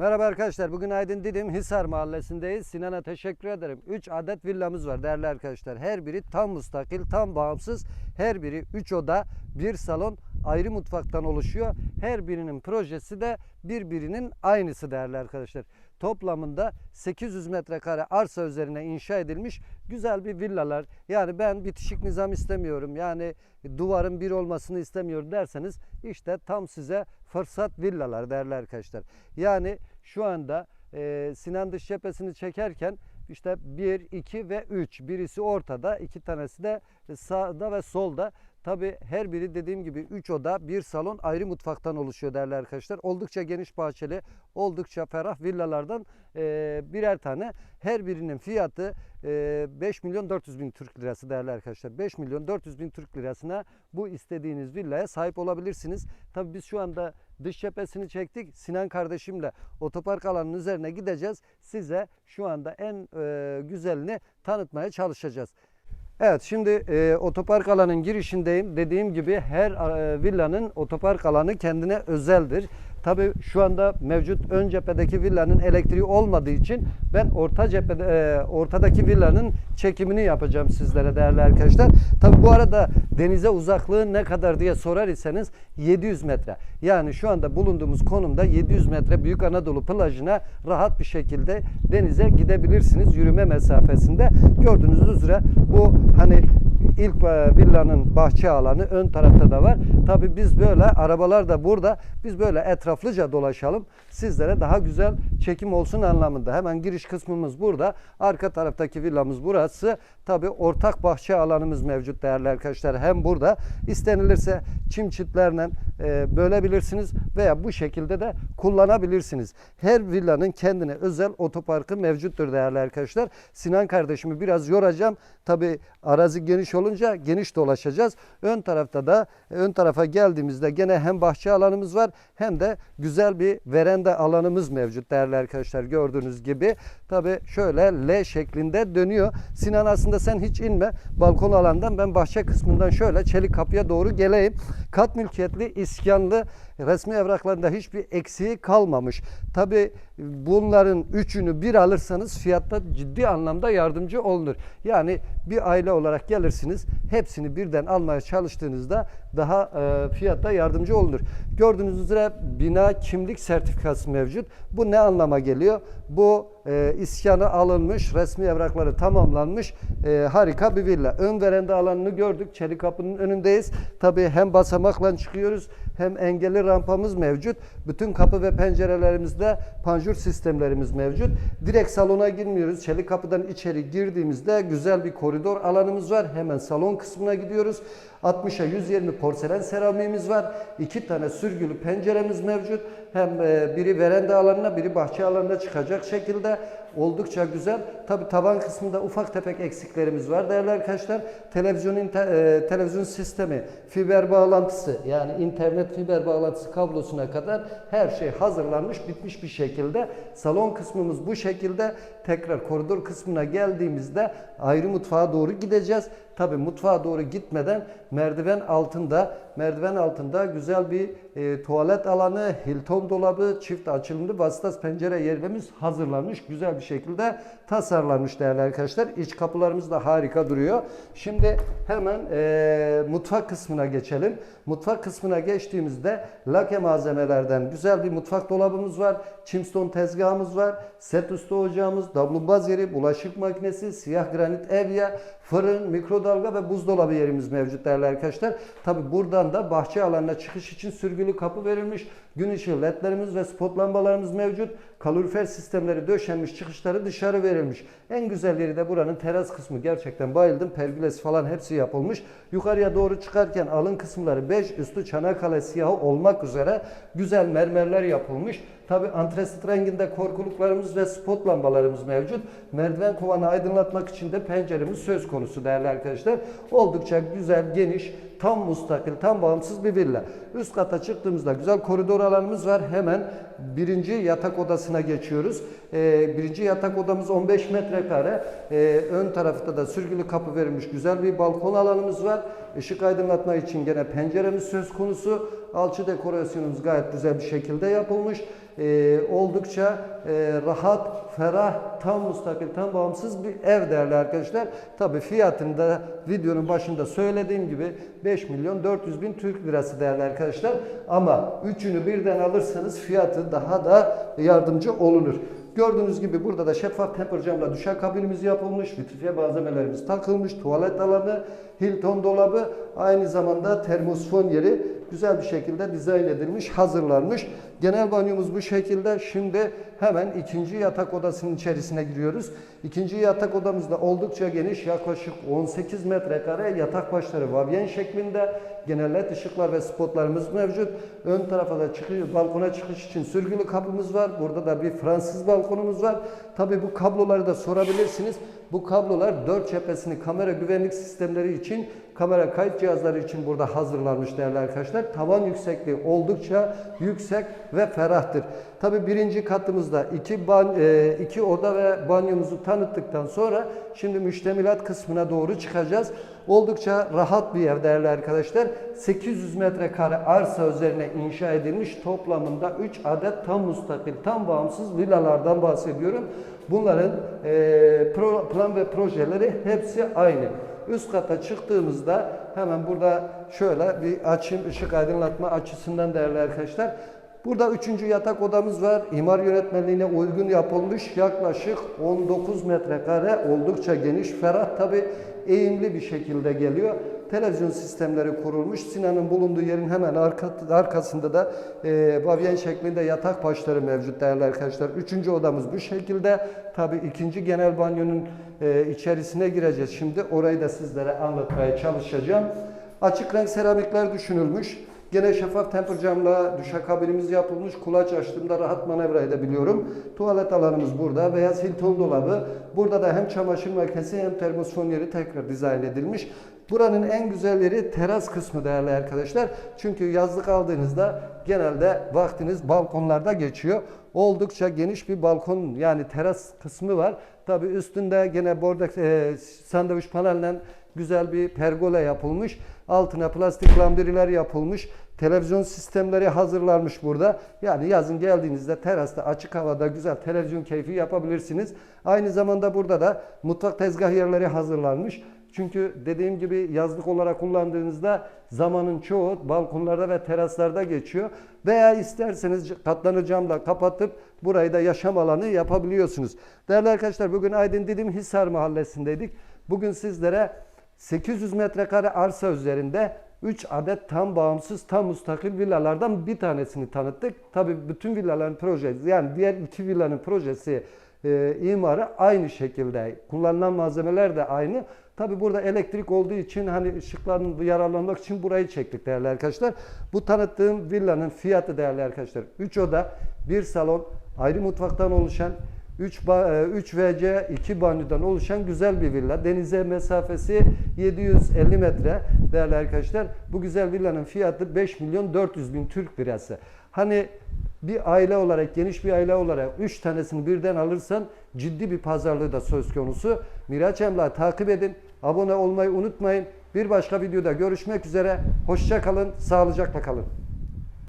Merhaba arkadaşlar. Bugün Aydın Didim Hisar Mahallesi'ndeyiz. Sinan'a teşekkür ederim. 3 adet villamız var değerli arkadaşlar. Her biri tam müstakil, tam bağımsız. Her biri 3 oda, bir salon, ayrı mutfaktan oluşuyor. Her birinin projesi de birbirinin aynısı değerli arkadaşlar. Toplamında 800 metrekare arsa üzerine inşa edilmiş güzel bir villalar. Yani ben bitişik nizam istemiyorum. Yani duvarın bir olmasını istemiyorum derseniz işte tam size fırsat villalar değerli arkadaşlar. Yani şu anda e, Sinan dış cephesini çekerken işte 1, 2 ve 3. Birisi ortada, iki tanesi de sağda ve solda. Tabi her biri dediğim gibi 3 oda, bir salon, ayrı mutfaktan oluşuyor değerli arkadaşlar. Oldukça geniş bahçeli, oldukça ferah villalardan e, birer tane. Her birinin fiyatı e, 5 milyon 400 bin Türk lirası değerli arkadaşlar. 5 milyon 400 bin Türk lirasına bu istediğiniz villaya sahip olabilirsiniz. Tabi biz şu anda dış cephesini çektik. Sinan kardeşimle otopark alanının üzerine gideceğiz. Size şu anda en e, güzelini tanıtmaya çalışacağız. Evet şimdi e, otopark alanın girişindeyim. Dediğim gibi her e, villanın otopark alanı kendine özeldir. Tabi şu anda mevcut ön cephedeki villanın elektriği olmadığı için ben orta cephede e, ortadaki villanın çekimini yapacağım sizlere değerli arkadaşlar. Tabi bu arada denize uzaklığı ne kadar diye sorar iseniz 700 metre. Yani şu anda bulunduğumuz konumda 700 metre Büyük Anadolu plajına rahat bir şekilde denize gidebilirsiniz yürüme mesafesinde. Gördüğünüz üzere bu hani ilk e, villanın bahçe alanı ön tarafta da var. Tabi biz böyle arabalar da burada. Biz böyle etraflıca dolaşalım. Sizlere daha güzel çekim olsun anlamında. Hemen giriş kısmımız burada. Arka taraftaki villamız burası. Tabi ortak bahçe alanımız mevcut değerli arkadaşlar. Hem burada istenilirse çim çitlerle e, bölebilirsiniz veya bu şekilde de kullanabilirsiniz. Her villanın kendine özel otoparkı mevcuttur değerli arkadaşlar. Sinan kardeşimi biraz yoracağım. Tabi arazi geniş olunca geniş dolaşacağız. Ön tarafta da ön tarafa geldiğimizde gene hem bahçe alanımız var hem de güzel bir veranda alanımız mevcut değerli arkadaşlar gördüğünüz gibi. Tabi şöyle L şeklinde dönüyor. Sinan aslında sen hiç inme. Balkon alandan ben bahçe kısmından şöyle çelik kapıya doğru geleyim. Kat mülkiyetli, iskanlı resmi evraklarında hiçbir eksiği kalmamış. Tabi bunların üçünü bir alırsanız fiyatta ciddi anlamda yardımcı olunur. Yani bir aile olarak gelirsiniz hepsini birden almaya çalıştığınızda daha e, fiyatta yardımcı olunur. Gördüğünüz üzere bina kimlik sertifikası mevcut. Bu ne anlama geliyor? Bu e, iskanı alınmış, resmi evrakları tamamlanmış e, harika bir villa. Ön veranda alanını gördük. Çelik kapının önündeyiz. Tabii hem basamakla çıkıyoruz hem engelli rampamız mevcut. Bütün kapı ve pencerelerimizde panjur sistemlerimiz mevcut. Direkt salona girmiyoruz. Çelik kapıdan içeri girdiğimizde güzel bir koridor alanımız var. Hemen salon kısmına gidiyoruz. 60'a 120 porselen seramiğimiz var. İki tane sürgülü penceremiz mevcut. Hem e, biri veranda alanına biri bahçe alanına çıkacak şekilde oldukça güzel. Tabi taban kısmında ufak tefek eksiklerimiz var değerli arkadaşlar. Televizyon e, televizyon sistemi, fiber bağlantısı yani internet fiber bağlantısı kablosuna kadar her şey hazırlanmış, bitmiş bir şekilde. Salon kısmımız bu şekilde. Tekrar koridor kısmına geldiğimizde ayrı mutfağa doğru gideceğiz. Tabi mutfağa doğru gitmeden merdiven altında merdiven altında güzel bir e, tuvalet alanı, Hilton dolabı, çift açılımlı vasıtas pencere yerimiz hazırlanmış. Güzel bir şekilde tasarlanmış değerli arkadaşlar. İç kapılarımız da harika duruyor. Şimdi hemen e, mutfak kısmına geçelim. Mutfak kısmına geçtiğimizde lake malzemelerden güzel bir mutfak dolabımız var. Chimstone tezgahımız var. Set üstü ocağımız, davlumbaz yeri, bulaşık makinesi, siyah granit evya, fırın, mikrodalga ve buzdolabı yerimiz mevcut değerli arkadaşlar. Tabi buradan da bahçe alanına çıkış için sürgülü kapı verilmiş. Gün ışığı ledlerimiz ve spot lambalarımız mevcut. Kalorifer sistemleri döşenmiş, çıkışları dışarı verilmiş. En güzel yeri de buranın teras kısmı. Gerçekten bayıldım. Pergülesi falan hepsi yapılmış. Yukarıya doğru çıkarken alın kısımları 5, üstü Çanakkale siyahı olmak üzere güzel mermerler yapılmış. Tabi antresit renginde korkuluklarımız ve spot lambalarımız mevcut. Merdiven kovanı aydınlatmak için de penceremiz söz konusu değerli arkadaşlar. Oldukça güzel, geniş, tam mustakil, tam bağımsız bir villa. Üst kata çıktığımızda güzel koridor alanımız var. Hemen birinci yatak odasına geçiyoruz. Ee, birinci yatak odamız 15 metrekare. Ee, ön tarafta da sürgülü kapı verilmiş güzel bir balkon alanımız var. Işık aydınlatma için gene penceremiz söz konusu. Alçı dekorasyonumuz gayet güzel bir şekilde yapılmış. Ee, oldukça e, rahat, ferah, tam müstakil, tam bağımsız bir ev değerli arkadaşlar. Tabi fiyatını da videonun başında söylediğim gibi 5 milyon 400 bin Türk lirası değerli arkadaşlar. Ama üçünü birden alırsanız fiyatı daha da yardımcı olunur. Gördüğünüz gibi burada da şeffaf temper camla düşer kabinimiz yapılmış, vitrifiye malzemelerimiz takılmış, tuvalet alanı, Hilton dolabı, aynı zamanda termosfon yeri güzel bir şekilde dizayn edilmiş, hazırlanmış. Genel banyomuz bu şekilde. Şimdi hemen ikinci yatak odasının içerisine giriyoruz. İkinci yatak odamız da oldukça geniş, yaklaşık 18 metrekare yatak başları vavyen şeklinde. Genel led ışıklar ve spotlarımız mevcut. Ön tarafa da çıkıyor, balkona çıkış için sürgülü kapımız var. Burada da bir Fransız balkonumuz var. Tabi bu kabloları da sorabilirsiniz. Bu kablolar dört cephesini kamera güvenlik sistemleri için, kamera kayıt cihazları için burada hazırlanmış değerli arkadaşlar. Tavan yüksekliği oldukça yüksek ve ferahtır. Tabi birinci katımızda iki, ban, e, iki oda ve banyomuzu tanıttıktan sonra şimdi müştemilat kısmına doğru çıkacağız. Oldukça rahat bir ev değerli arkadaşlar. 800 metrekare arsa üzerine inşa edilmiş toplamında 3 adet tam müstakil, tam bağımsız villalardan bahsediyorum. Bunların e, pro, plan ve projeleri hepsi aynı. Üst kata çıktığımızda hemen burada şöyle bir açayım ışık aydınlatma açısından değerli arkadaşlar. Burada üçüncü yatak odamız var. İmar yönetmenliğine uygun yapılmış. Yaklaşık 19 metrekare oldukça geniş. Ferah tabi eğimli bir şekilde geliyor. Televizyon sistemleri kurulmuş. Sinan'ın bulunduğu yerin hemen arka, arkasında da e, bavyen şeklinde yatak başları mevcut değerli arkadaşlar. Üçüncü odamız bu şekilde. Tabi ikinci genel banyonun e, içerisine gireceğiz. Şimdi orayı da sizlere anlatmaya çalışacağım. Açık renk seramikler düşünülmüş. Gene şeffaf temper camla duşakabinimiz yapılmış. Kulaç açtığımda rahat manevra edebiliyorum. Tuvalet alanımız burada. Beyaz Hilton dolabı. Burada da hem çamaşır makinesi hem termosfon yeri tekrar dizayn edilmiş. Buranın en güzel yeri teras kısmı değerli arkadaşlar. Çünkü yazlık aldığınızda genelde vaktiniz balkonlarda geçiyor. Oldukça geniş bir balkon yani teras kısmı var. Tabi üstünde gene borda e, sandviç panelden güzel bir pergola yapılmış. Altına plastik lambiriler yapılmış. Televizyon sistemleri hazırlanmış burada. Yani yazın geldiğinizde terasta açık havada güzel televizyon keyfi yapabilirsiniz. Aynı zamanda burada da mutfak tezgah yerleri hazırlanmış. Çünkü dediğim gibi yazlık olarak kullandığınızda zamanın çoğu balkonlarda ve teraslarda geçiyor. Veya isterseniz katlanır camla kapatıp burayı da yaşam alanı yapabiliyorsunuz. Değerli arkadaşlar bugün Aydın Didim Hisar mahallesindeydik. Bugün sizlere 800 metrekare arsa üzerinde 3 adet tam bağımsız, tam müstakil villalardan bir tanesini tanıttık. Tabi bütün villaların projesi yani diğer iki villanın projesi e, imarı aynı şekilde. Kullanılan malzemeler de aynı. Tabi burada elektrik olduğu için hani ışıkların yararlanmak için burayı çektik değerli arkadaşlar. Bu tanıttığım villanın fiyatı değerli arkadaşlar 3 oda, 1 salon, ayrı mutfaktan oluşan 3, 3 VC 2 banyodan oluşan güzel bir villa. Denize mesafesi 750 metre değerli arkadaşlar. Bu güzel villanın fiyatı 5 milyon 400 bin Türk lirası. Hani bir aile olarak, geniş bir aile olarak 3 tanesini birden alırsan ciddi bir pazarlığı da söz konusu. Miraç Emlak'ı takip edin. Abone olmayı unutmayın. Bir başka videoda görüşmek üzere. Hoşça kalın, sağlıcakla kalın.